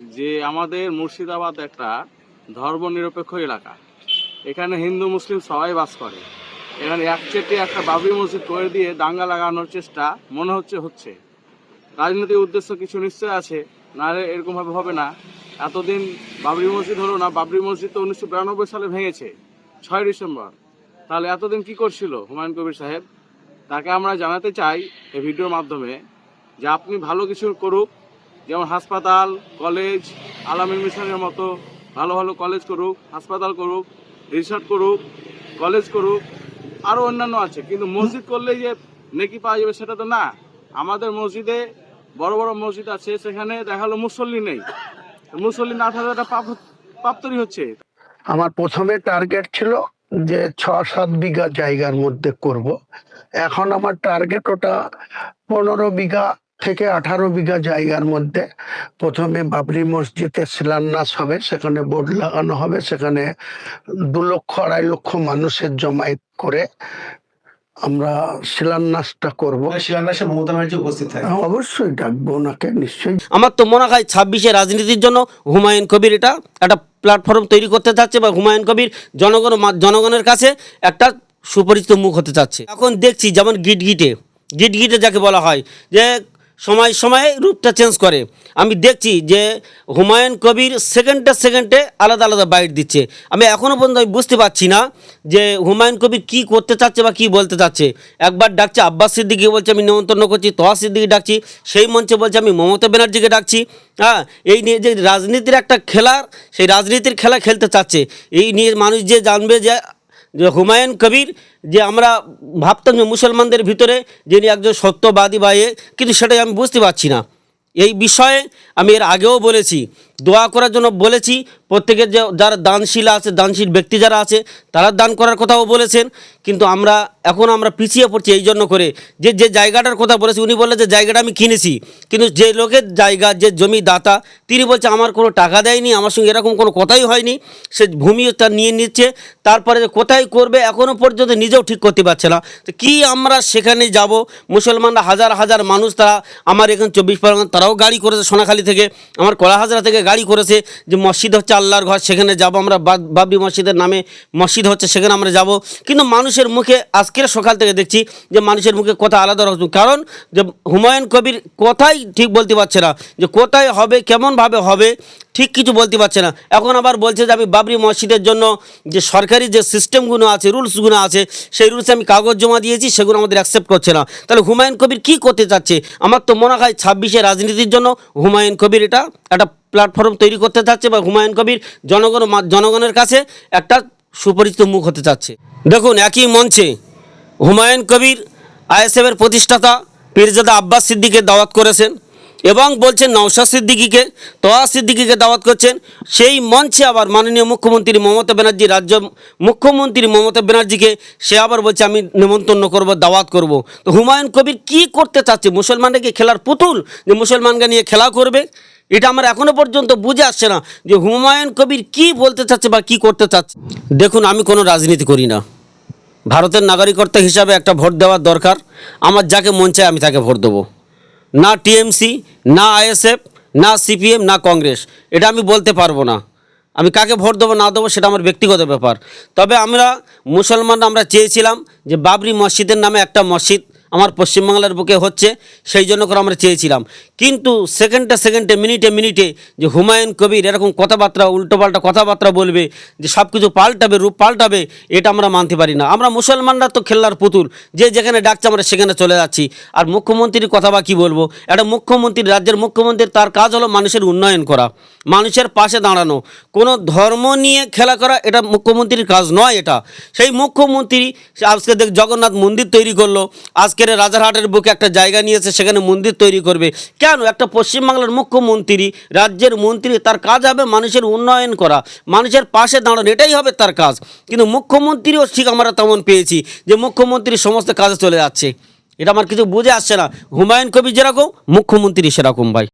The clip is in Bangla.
যে আমাদের মুর্শিদাবাদ একটা ধর্মনিরপেক্ষ এলাকা। এখানে হিন্দু, মুসলিম সবাই বাস করে। এখানে একচেটে একটা বাবরি মসজিদ করে দিয়ে দাঙ্গা লাগানোর চেষ্টা মনে হচ্ছে হচ্ছে। রাজনৈতিক উদ্দেশ্য কিছু নিশ্চয় আছে, নাহলে এরকমভাবে হবে না। এতদিন বাবরি মসজিদ হলো না, বাবরি মসজিদ তো উনিশশো বিরানব্বই সালে ভেঙেছে, ছয় ডিসেম্বর। তাহলে এতদিন কি করছিল হুমায়ুন কবির সাহেব? তাকে আমরা জানাতে চাই এই ভিডিওর মাধ্যমে যে আপনি ভালো কিছু করুক যেমন হাসপাতাল, কলেজ আলামিন মিশনের মতো ভালো ভালো কলেজ করুক, হাসপাতাল করুক, রিসর্ট করুক, কলেজ করুক আরও অন্যান্য আছে। কিন্তু মসজিদ করলেই যে নেকি পাওয়া যাবে সেটা তো না। আমাদের মসজিদে বড় বড় মসজিদ আছে, সেখানে দেখাল মুসল্লি নেই। মুসল্লি না থাকলে একটা পাপ পাপ তৈরি হচ্ছে। আমার প্রথমে টার্গেট ছিল যে ছ সাত বিঘা জায়গার মধ্যে করব। এখন আমার টার্গেট ওটা পনেরো বিঘা থেকে আঠারো বিঘা জায়গার মধ্যে প্রথমে বাবরি মসজিদে শিলান্যাস হবে সেখানে বোর্ড লাগানো হবে সেখানে দু লক্ষ আড়াই লক্ষ মানুষের জমায়েত করে আমরা শিলান্যাসটা করব। শিলান্যাসে মমতা ব্যানার্জি উপস্থিত থাকে অবশ্যই ডাকবো ওনাকে নিশ্চয়ই। আমার তো মনে হয় ছাব্বিশে রাজনীতির জন্য হুমায়ুন কবির এটা একটা প্ল্যাটফর্ম তৈরি করতে চাচ্ছে বা হুমায়ুন কবির জনগণ মা- জনগণের কাছে একটা সুপরিচিত মুখ হতে চাচ্ছে। এখন দেখছি যেমন গিটগিটে গিটগিটে যাকে বলা হয় যে সময়, সময়ে রূপটা চেঞ্জ করে। আমি দেখছি যে হুমায়ুন কবির সেকেন্ডে সেকেন্ডে আলাদা আলাদা বাইট দিচ্ছে। আমি এখনও পর্যন্ত আমি বুঝতে পারছি না যে হুমায়ুন কবির কি করতে চাচ্ছে বা কি বলতে চাচ্ছে। একবার ডাকছে আব্বাস সিদ্দিকি বলছে, আমি নিমন্ত্রণ করছি তোহা সিদ্দিকি ডাকছি। সেই মঞ্চে বলছে, আমি মমতা ব্যানার্জিকে ডাকছি। হ্যাঁ এই নিয়ে যে রাজনীতির একটা খেলার, সেই রাজনীতির খেলা খেলতে চাচ্ছে। এই নিয়ে মানুষ যে জানবে যে যে হুমায়ুন কবির, যে আমরা ভাবতাম যে মুসলমানদের ভিতরে যিনি একজন সত্যবাদী বা কিন্তু সেটাই আমি বুঝতে পারছি না। এই বিষয়ে আমি এর আগেও বলেছি দোয়া করার জন্য বলেছি, প্রত্যেকের যে যারা দানশীল আছে, দানশীল ব্যক্তি যারা আছে, তারা দান করার কথাও বলেছেন, কিন্তু আমরা, এখন আমরা পিছিয়ে পড়ছি এই জন্য করে। যে যে জায়গাটার কথা বলেছি, উনি বললেন যে জায়গাটা আমি কিনেছি, কিন্তু যে লোকের জায়গা, যে জমি দাতা তিনি বলছে আমার কোনো টাকা দেয়নি, আমার সঙ্গে এরকম কোনো কথাই হয়নি, সে ভূমিও তার নিয়ে নিচ্ছে, তারপরে কোথায় করবে এখনও পর্যন্ত নিজেও ঠিক করতে পারছে না। তো কী আমরা সেখানে যাব? মুসলমানরা হাজার হাজার মানুষ তারা আমার এখানে চব্বিশ পরগনা, তারাও গাড়ি করেছে সোনাখালী থেকে, আমার কলাহাজরা থেকে গাড়ি করেছে যে মসজিদ হচ্ছে আল্লাহর ঘর, সেখানে যাব আমরা। বাবরি মসজিদের নামে মসজিদ হচ্ছে, সেখানে আমরা যাব। কিন্তু মানুষের মুখে আজকের সকাল থেকে দেখছি যে মানুষের মুখে কথা আলাদা রকম। কারণ যে হুমায়ুন কবির কথাই ঠিক বলতে পারছে না। যে কোথায় হবে, কেমনভাবে হবে, ঠিক কিছু বলতে পারছে না। এখন আবার বলছে যে আমি বাবরি মসজিদের জন্য যে সরকারি যে সিস্টেমগুলো আছে, রুলসগুলো আছে, সেই রুলসে আমি কাগজ জমা দিয়েছি, সেগুলো আমাদের অ্যাকসেপ্ট করছে না। তাহলে হুমায়ুন কবির কি করতে চাচ্ছে? আমার তো মনে হয় ছাব্বিশে রাজনীতির জন্য হুমায়ুন কবির এটা একটা প্ল্যাটফর্ম তৈরি করতে চাচ্ছে বা হুমায়ুন কবির জনগণ জনগণের কাছে একটা সুপরিচিত মুখ হতে চাচ্ছে দেখুন, একই মঞ্চে হুমায়ুন কবির, আইএসএফের প্রতিষ্ঠাতা পীরজাদা আব্বাস সিদ্দিকে দাওয়াত করেছেন এবং বলছেন নওশাদ সিদ্দিকিকে তোয়া সিদ্দিকিকে দাওয়াত করছেন। সেই মঞ্চে আবার মাননীয় মুখ্যমন্ত্রী মমতা ব্যানার্জি, রাজ্য মুখ্যমন্ত্রী মমতা ব্যানার্জিকে সে আবার বলছে, আমি নিমন্ত্রণ করব, দাওয়াত করব। তো হুমায়ুন কবির কি করতে চাচ্ছে? মুসলমানরা কি খেলার পুতুল? যে মুসলমানকে নিয়ে খেলা করবে? এটা আমার এখনও পর্যন্ত বুঝে আসছে না যে হুমায়ুন কবির কি বলতে চাচ্ছে বা কি করতে চাচ্ছে। দেখুন, আমি কোনো রাজনীতি করি না। ভারতের নাগরিকত্ব হিসাবে একটা ভোট দেওয়ার দরকার। আমার যাকে মন চায় আমি তাকে ভোট দেবো। না টিএমসি, না আইএসএফ, না সিপিএম, না কংগ্রেস। এটা আমি বলতে পারব না। আমি কাকে ভোট দেবো, না দেবো, সেটা আমার ব্যক্তিগত ব্যাপার। তবে আমরা মুসলমান আমরা চেয়েছিলাম যে বাবরি মসজিদের নামে একটা মসজিদ আমার পশ্চিমবাংলার বুকে হচ্ছে, সেই জন্য করে আমরা চেয়েছিলাম। কিন্তু সেকেন্ডে সেকেন্ডে, মিনিটে মিনিটে যে হুমায়ুন কবির এরকম কথাবার্তা, উল্টোপাল্টা কথাবার্তা বলবে, যে সব কিছু পাল্টাবে, রূপ পাল্টাবে, এটা আমরা মানতে পারি না। আমরা মুসলমানরা তো খেলনার পুতুল, যে যেখানে ডাকছে আমরা সেখানে চলে যাচ্ছি। আর মুখ্যমন্ত্রীর কথা বা কী বলব? একটা মুখ্যমন্ত্রী, রাজ্যের মুখ্যমন্ত্রী তার কাজ হলো মানুষের উন্নয়ন করা, মানুষের পাশে দাঁড়ানো। কোনো ধর্ম নিয়ে খেলা করা, এটা মুখ্যমন্ত্রীর কাজ নয় এটা। সেই মুখ্যমন্ত্রী, আজকে দেখ জগন্নাথ মন্দির তৈরি করল আজকের রাজারহাটের বুকে একটা জায়গা নিয়েছে, সেখানে মন্দির তৈরি করবে। কেন? একটা পশ্চিমবাংলার মুখ্যমন্ত্রী, রাজ্যের মন্ত্রী, তার কাজ হবে মানুষের উন্নয়ন করা। মানুষের পাশে দাঁড়ানো, এটাই হবে তার কাজ। কিন্তু মুখ্যমন্ত্রীও ঠিক আমরা তেমন পেয়েছি যে মুখ্যমন্ত্রী সমস্ত কাজে চলে যাচ্ছে। এটা আমার কিছু বুঝে আসছে না। হুমায়ুন কবি যেরকম, মুখ্যমন্ত্রী সেরকম ভাই।